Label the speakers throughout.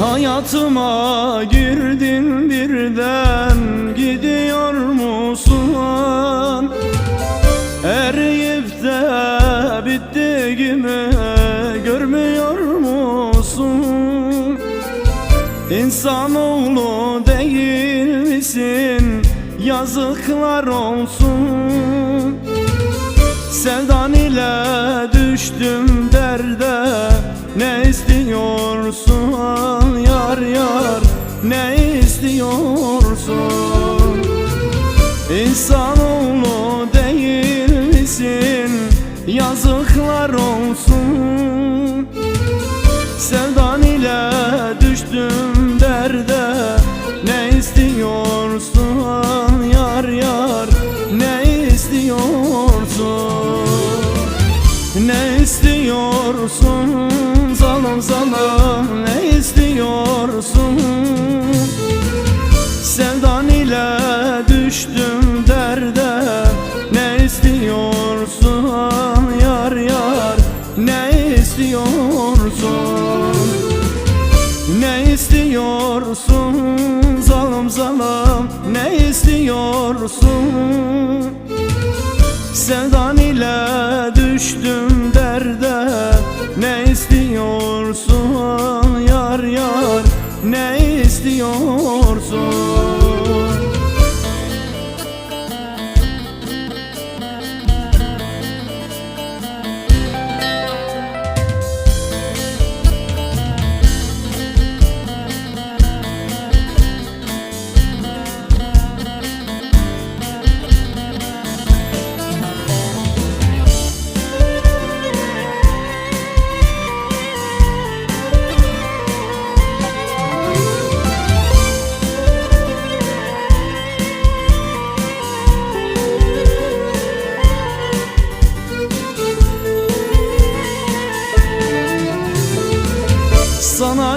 Speaker 1: Hayatıma girdin birden gidiyor musun? Eriyip de bittiğimi görmüyor musun? İnsanoğlu değil misin? Yazıklar olsun Sevdan ile düştüm derde Ne istiyorsun? İnsanoğlu değil misin? Yazıklar olsun. Sevdan ile düştüm derde. Ne istiyorsun? Yar yar Ne istiyorsun? Ne istiyorsun? Zalım zalım Ne istiyorsun Ne istiyorsun? Zalım zalım Ne istiyorsun? Sevdan ile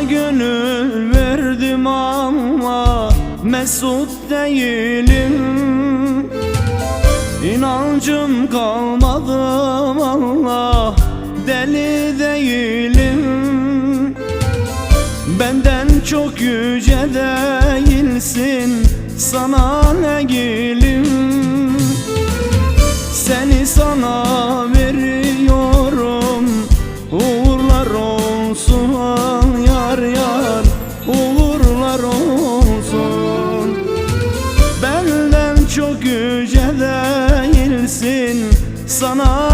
Speaker 1: Gönül verdim ama mesut değilim. İnancım kalmadı Allah deli değilim. Benden çok yüce değilsin sana ne gelim? Seni sana veriyorum Uğurlar olsun Sana